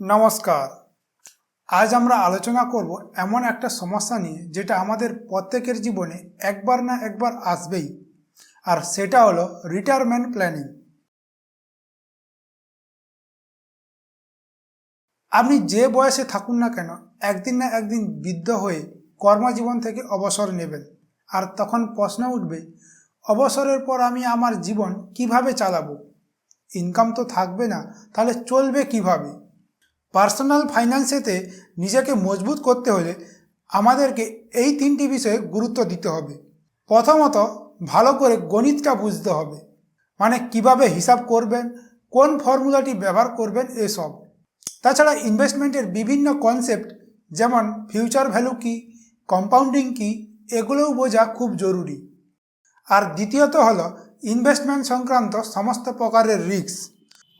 নমস্কার। আজ আমরা আলোচনা করব এমন একটা সমস্যা নিয়ে যেটা আমাদের প্রত্যেকের জীবনে একবার না একবার আসবেই, আর সেটা হলো রিটায়ারমেন্ট প্ল্যানিং আপনি যে বয়সে থাকুন না কেন, একদিন না একদিন বৃদ্ধ হয়ে কর্মজীবন থেকে অবসর নেবেন, আর তখন প্রশ্ন উঠবে, অবসরের পর আমি আমার জীবন কীভাবে চালাবো? ইনকাম তো থাকবে না, তাহলে চলবে কীভাবে? পার্সোনাল ফাইন্যান্সেতে নিজেকে মজবুত করতে হলে আমাদেরকে এই তিনটি বিষয়ে গুরুত্ব দিতে হবে। প্রথমত, ভালো করে গণিতটা বুঝতে হবে। মানে কীভাবে হিসাব করবেন, কোন ফর্মুলাটি ব্যবহার করবেন, এসব। তাছাড়া ইনভেস্টমেন্টের বিভিন্ন কনসেপ্ট যেমন ফিউচার ভ্যালু কি কম্পাউন্ডিং কি, এগুলোও বোঝা খুব জরুরি। আর দ্বিতীয়ত হলো ইনভেস্টমেন্ট সংক্রান্ত সমস্ত প্রকারের রিস্ক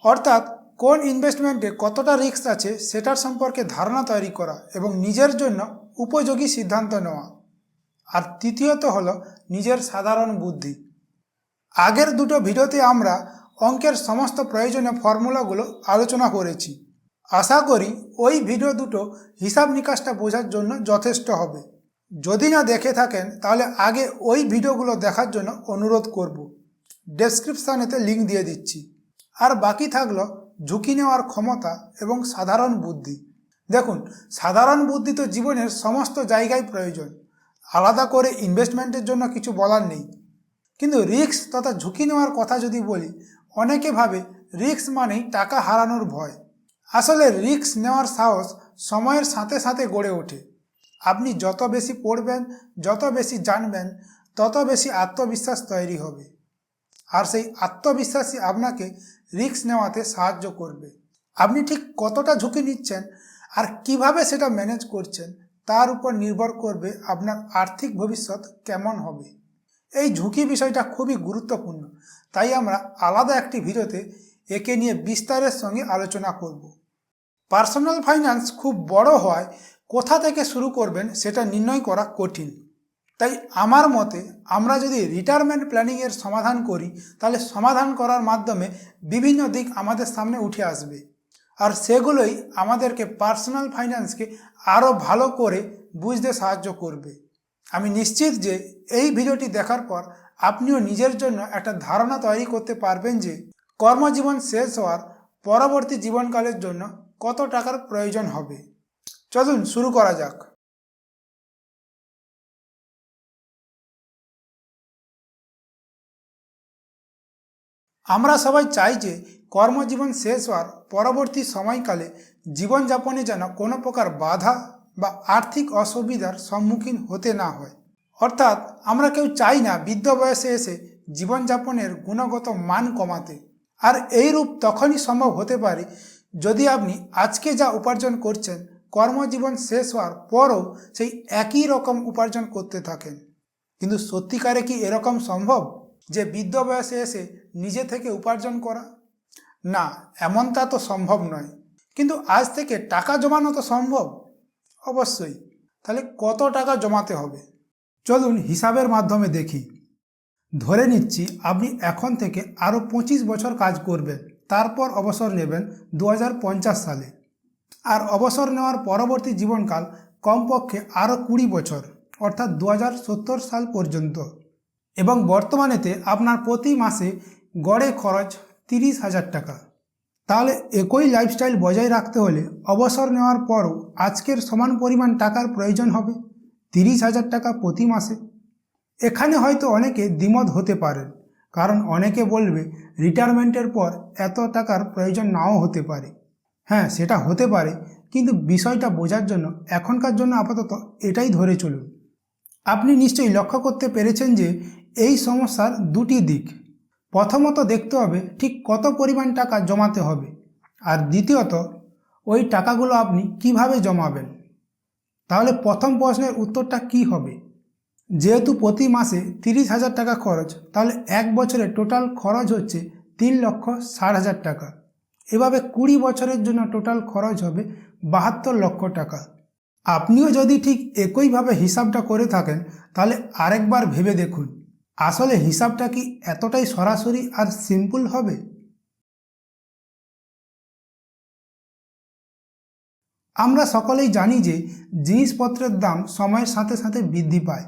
অর্থাৎ কোন ইনভেস্টমেন্টে কতটা রিস্ক আছে সেটার সম্পর্কে ধারণা তৈরি করা এবং নিজের জন্য উপযোগী সিদ্ধান্ত নেওয়া। আর তৃতীয়ত হলো নিজের সাধারণ বুদ্ধি। আগের দুটো ভিডিওতে আমরা অঙ্কের সমস্ত প্রয়োজনীয় ফর্মুলাগুলো আলোচনা করেছি। আশা করি ওই ভিডিও দুটো হিসাব নিকাশটা বোঝার জন্য যথেষ্ট হবে। যদি না দেখে থাকেন, তাহলে আগে ওই ভিডিওগুলো দেখার জন্য অনুরোধ করব। ডেসক্রিপশানেতে লিঙ্ক দিয়ে দিচ্ছি। আর বাকি থাকল ঝুঁকি নেওয়ার ক্ষমতা এবং সাধারণ বুদ্ধি। দেখুন, সাধারণ বুদ্ধি তো জীবনের সমস্ত জায়গায় প্রয়োজন। আলাদা করে ইনভেস্টমেন্টের জন্য কিছু বলার নেই। কিন্তু রিস্ক তথা ঝুঁকি নেওয়ার কথা যদি বলি, অনেকে ভাবে রিস্ক মানেই টাকা হারানোর ভয়। আসলে রিস্ক নেওয়ার সাহস সময়ের সাথে সাথে গড়ে ওঠে। আপনি যত বেশি পড়বেন, যত বেশি জানবেন, তত বেশি আত্মবিশ্বাস তৈরি হবে। আর সেই আত্মবিশ্বাসই আপনাকে রিস্ক নেওয়াতে সাহায্য করবে। আপনি ঠিক কতটা ঝুঁকি নিচ্ছেন আর কীভাবে সেটা ম্যানেজ করছেন তার উপর নির্ভর করবে আপনার আর্থিক ভবিষ্যৎ কেমন হবে। এই ঝুঁকি বিষয়টা খুবই গুরুত্বপূর্ণ, তাই আমরা আলাদা একটি ভিডিওতে একে নিয়ে বিস্তারের সঙ্গে আলোচনা করব। পার্সোনাল ফাইন্যান্স খুব বড় হয় কোথা থেকে শুরু করবেন সেটা নির্ণয় করা কঠিন। তাই আমার মতে আমরা যদি রিটায়ারমেন্ট প্ল্যানিংয়ের সমাধান করি, তাহলে সমাধান করার মাধ্যমে বিভিন্ন দিক আমাদের সামনে উঠে আসবে। আর সেগুলোই আমাদেরকে পার্সোনাল ফাইন্যান্সকে আরও ভালো করে বুঝতে সাহায্য করবে। আমি নিশ্চিত যে এই ভিডিওটি দেখার পর আপনিও নিজের জন্য একটা ধারণা তৈরি করতে পারবেন যে কর্মজীবন শেষ হওয়ার পরবর্তী জীবনকালের জন্য কত টাকার প্রয়োজন হবে। চলুন শুরু করা যাক। আমরা সবাই চাই যে কর্মজীবন শেষ হওয়ার পরবর্তী সময়কালে জীবনযাপনে যেন কোনো প্রকার বাধা বা আর্থিক অসুবিধার সম্মুখীন হতে না হয়। অর্থাৎ আমরা কেউ চাই না বৃদ্ধ বয়সে এসে জীবনযাপনের গুণগত মান কমাতে। আর এই রূপ তখনই সম্ভব হতে পারে যদি আপনি আজকে যা উপার্জন করছেন, কর্মজীবন শেষ হওয়ার পরও সেই একই রকম উপার্জন করতে থাকেন। কিন্তু সত্যিকারে কি এরকম সম্ভব? যে বৃদ্ধ বয়সে এসে নিজে থেকে উপার্জন করা? না এমনটা তো সম্ভব নয়। কিন্তু আজ থেকে টাকা জমানো তো সম্ভব? অবশ্যই। তাহলে কত টাকা জমাতে হবে? চলুন হিসাবের মাধ্যমে দেখি। ধরে নিচ্ছি আপনি এখন থেকে আরও পঁচিশ বছর কাজ করবেন, তারপর অবসর নেবেন দু হাজার পঞ্চাশ সালে। আর অবসর নেওয়ার পরবর্তী জীবনকাল কমপক্ষে আরও কুড়ি বছর, অর্থাৎ দু হাজার সত্তর সাল পর্যন্ত। এবং বর্তমানেতে আপনার প্রতি মাসে গড়ে খরচ তিরিশ হাজার টাকা। তাহলে একই লাইফস্টাইল বজায় রাখতে হলে অবসর নেওয়ার পরও আজকের সমান পরিমাণ টাকার প্রয়োজন হবে তিরিশ হাজার টাকা প্রতি মাসে। এখানে হয়তো অনেকে দ্বিমত হতে পারেন, কারণ অনেকে বলবে রিটায়ারমেন্টের পর এত টাকার প্রয়োজন নাও হতে পারে। হ্যাঁ সেটা হতে পারে, কিন্তু বিষয়টা বোঝার জন্য এখনকার জন্য আপাতত এটাই ধরে চলুন। আপনি নিশ্চয়ই লক্ষ্য করতে পেরেছেন যে এই সমস্যার দুটি দিক। প্রথমত দেখতে হবে ঠিক কত পরিমাণ টাকা জমাতে হবে। আর দ্বিতীয়ত, ওই টাকাগুলো আপনি কীভাবে জমাবেন? তাহলে প্রথম প্রশ্নের উত্তরটা কি হবে? যেহেতু প্রতি মাসে তিরিশ হাজার টাকা খরচ, তাহলে এক বছরে টোটাল খরচ হচ্ছে তিন লক্ষ ষাট হাজার টাকা। এভাবে কুড়ি বছরের জন্য টোটাল খরচ হবে বাহাত্তর লক্ষ টাকা। আপনিও যদি ঠিক একইভাবে হিসাবটা করে থাকেন, তাহলে আরেকবার ভেবে দেখুন। আসলে হিসাবটা কি এতটাই সরাসরি আর সিম্পল হবে? আমরা সকলেই জানি যে জিনিসপত্রের দাম সময়ের সাথে সাথে বৃদ্ধি পায়।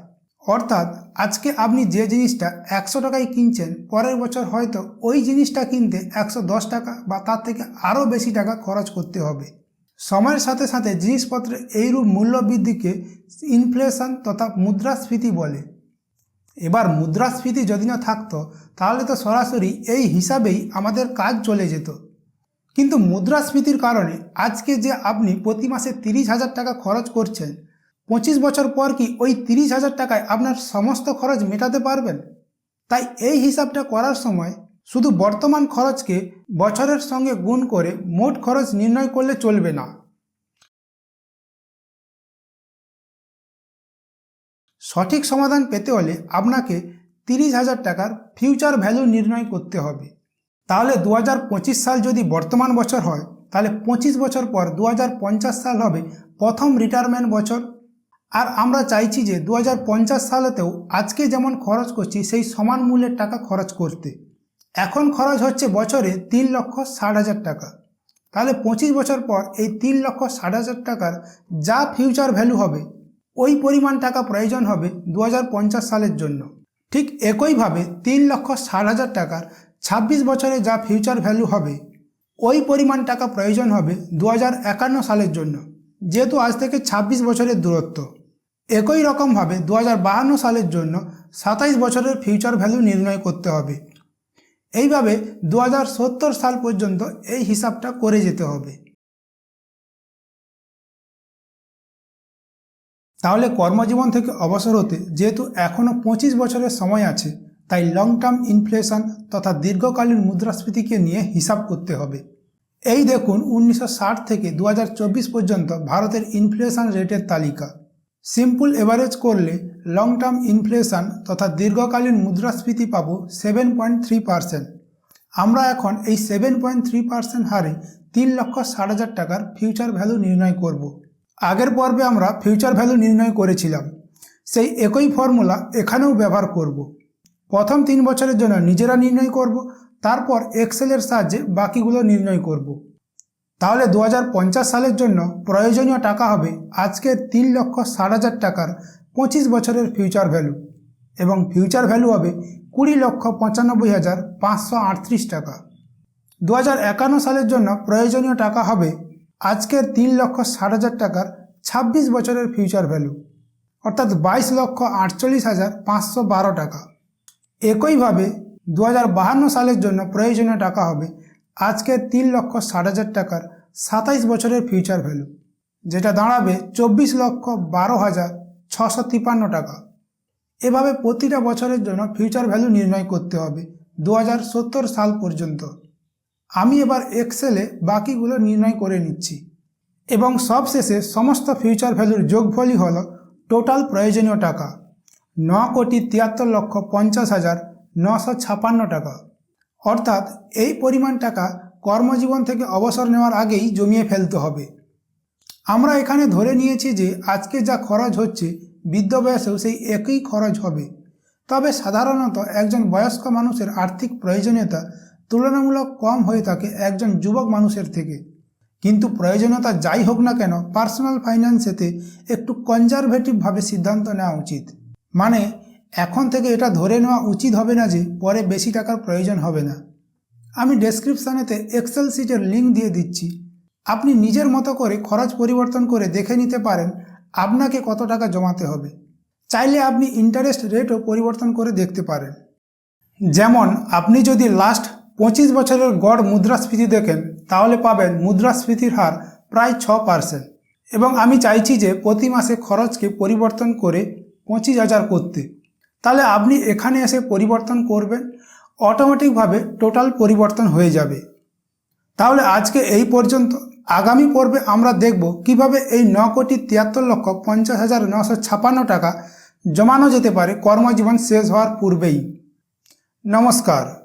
অর্থাৎ আজকে আপনি যে জিনিসটা একশো টাকায় কিনছেন, পরের বছর হয়তো ওই জিনিসটা কিনতে একশো দশ টাকা বা তার থেকে আরও বেশি টাকা খরচ করতে হবে। সময়ের সাথে সাথে জিনিসপত্রের এইরূপ মূল্য বৃদ্ধিকে ইনফ্লেশন তথা মুদ্রাস্ফীতি বলে। এবার মুদ্রাস্ফীতি যদি না থাকতো, তাহলে তো সরাসরি এই হিসাবেই আমাদের কাজ চলে যেত। কিন্তু মুদ্রাস্ফীতির কারণে আজকে যে আপনি প্রতি মাসে তিরিশ হাজার টাকা খরচ করছেন, পঁচিশ বছর পর কি ওই তিরিশ হাজার টাকায় আপনার সমস্ত খরচ মেটাতে পারবেন? তাই এই হিসাবটা করার সময় শুধু বর্তমান খরচকে বছরের সঙ্গে গুণ করে মোট খরচ নির্ণয় করলে চলবে না। সঠিক সমাধান পেতে হলে আপনাকে তিরিশ হাজার টাকার ফিউচার ভ্যালু নির্ণয় করতে হবে। তাহলে দু হাজার পঁচিশ সাল যদি বর্তমান বছর হয়, তাহলে পঁচিশ বছর পর দু হাজার পঞ্চাশ সাল হবে প্রথম রিটায়ারমেন্ট বছর। আর আমরা চাইছি যে দু সালেতেও আজকে যেমন খরচ করছি, সেই সমান মূল্যের টাকা খরচ করতে। এখন খরচ হচ্ছে বছরে তিন লক্ষ ষাট হাজার টাকা। তাহলে পঁচিশ বছর পর এই তিন লক্ষ ষাট হাজার টাকার যা ফিউচার ভ্যালু হবে ওই পরিমাণ টাকা প্রয়োজন হবে দু হাজার পঞ্চাশ সালের জন্য। ঠিক একইভাবে তিন লক্ষ ষাট হাজার টাকার ছাব্বিশ বছরে যা ফিউচার ভ্যালু হবে, ওই পরিমাণ টাকা প্রয়োজন হবে দু সালের জন্য, যেহেতু আজ থেকে ২৬ বছরের দূরত্ব। একই রকমভাবে দু বাহান্ন সালের জন্য সাতাইশ বছরের ফিউচার ভ্যালু নির্ণয় করতে হবে। এইভাবে দু হাজার সত্তর সাল পর্যন্ত এই হিসাবটা করে যেতে হবে। তাহলে কর্মজীবন থেকে অবসর হতে যেহেতু এখনও পঁচিশ বছরের সময় আছে, তাই লং টার্ম ইনফ্লেশন তথা দীর্ঘকালীন মুদ্রাস্ফীতিকে নিয়ে হিসাব করতে হবে। এই দেখুন উনিশশো ষাট থেকে দু হাজার চব্বিশ পর্যন্ত ভারতের ইনফ্লেশন রেটের তালিকা। সিম্পল এভারেজ করলে লং টার্ম ইনফ্লেশন তথা দীর্ঘকালীন মুদ্রাস্ফীতি পাব সেভেন পয়েন্ট থ্রি পার্সেন্ট আমরা এখন এই সেভেন পয়েন্ট থ্রি পার্সেন্ট হারে তিন লক্ষ ষাট হাজার টাকার ফিউচার ভ্যালু নির্ণয় করব। আগের পর্বে আমরা ফিউচার ভ্যালু নির্ণয় করেছিলাম সেই একই ফর্মুলা এখানেও ব্যবহার করব। প্রথম তিন বছরের জন্য নিজেরা নির্ণয় করব, তারপর এক্সেলের সাহায্যে বাকিগুলো নির্ণয় করব। তাহলে দু হাজার পঞ্চাশ সালের জন্য প্রয়োজনীয় টাকা হবে আজকের তিন লক্ষ ষাট হাজার টাকার পঁচিশ বছরের ফিউচার ভ্যালু এবং ফিউচার ভ্যালু হবে কুড়ি লক্ষ পঁচানব্বই হাজার পাঁচশো আটত্রিশ টাকা দু সালের জন্য প্রয়োজনীয় টাকা হবে আজকের তিন লক্ষ ষাট হাজার টাকার ছাব্বিশ বছরের ফিউচার ভ্যালু অর্থাৎ বাইশ লক্ষ আটচল্লিশ হাজার পাঁচশো বারো টাকা। একইভাবে দু হাজার বাহান্ন সালের জন্য প্রয়োজনীয় টাকা হবে আজকের তিন লক্ষ ষাট হাজার টাকার সাতাইশ বছরের ফিউচার ভ্যালু যেটা দাঁড়াবে চব্বিশ লক্ষ বারো হাজার ছশো তিপান্ন টাকা। এভাবে প্রতিটা বছরের জন্য ফিউচার ভ্যালু নির্ণয় করতে হবে দু হাজার সত্তর সাল পর্যন্ত। আমি এবার এক্সেলে বাকিগুলো নির্ণয় করে নিচ্ছি। এবং সবশেষে সমস্ত ফিউচার ভ্যালুর যোগফলই হল টোটাল প্রয়োজনীয় টাকা। ন কোটি তিয়াত্তর লক্ষ পঞ্চাশ হাজার নশো ছাপান্ন টাকা। অর্থাৎ এই পরিমাণ টাকা কর্মজীবন থেকে অবসর নেওয়ার আগেই জমিয়ে ফেলতে হবে। আমরা এখানে ধরে নিয়েছি যে আজকে যা খরচ হচ্ছে বৃদ্ধ বয়সেও সেই একই খরচ হবে। তবে সাধারণত একজন বয়স্ক মানুষের আর্থিক প্রয়োজনীয়তা তুলনামূলক কম হয়ে থাকে একজন যুবক মানুষের থেকে। কিন্তু প্রয়োজনীয়তা যাই হোক না কেন, পার্সোনাল ফাইন্যান্সেতে একটু কনজারভেটিভভাবে সিদ্ধান্ত নেওয়া উচিত। মানে এখন থেকে এটা ধরে নেওয়া উচিত হবে না যে পরে বেশি টাকার প্রয়োজন হবে না। আমি ডেসক্রিপশানেতে এক্সেল সিটের লিঙ্ক দিয়ে দিচ্ছি। আপনি নিজের মতো করে খরচ পরিবর্তন করে দেখে নিতে পারেন আপনাকে কত টাকা জমাতে হবে। চাইলে আপনি ইন্টারেস্ট রেটও পরিবর্তন করে দেখতে পারেন। যেমন, আপনি যদি লাস্ট পঁচিশ বছরের গড় মুদ্রাস্ফীতি দেখেন, তাহলে পাবেন মুদ্রাস্ফীতির হার প্রায় ছ পার্সেন্ট। এবং আমি চাইছি যে প্রতি মাসে খরচকে পরিবর্তন করে পঁচিশ হাজার করতে। তাহলে আপনি এখানে এসে পরিবর্তন করবেন, অটোমেটিকভাবে টোটাল পরিবর্তন হয়ে যাবে। তাহলে আজকে এই পর্যন্ত, আগামী পর্বে আমরা দেখব কীভাবে এই ন কোটি তিয়াত্তর লক্ষ পঞ্চাশ হাজার নশো ছাপান্ন টাকা জমানো যেতে পারে কর্মজীবন শেষ হওয়ার পূর্বেই। নমস্কার।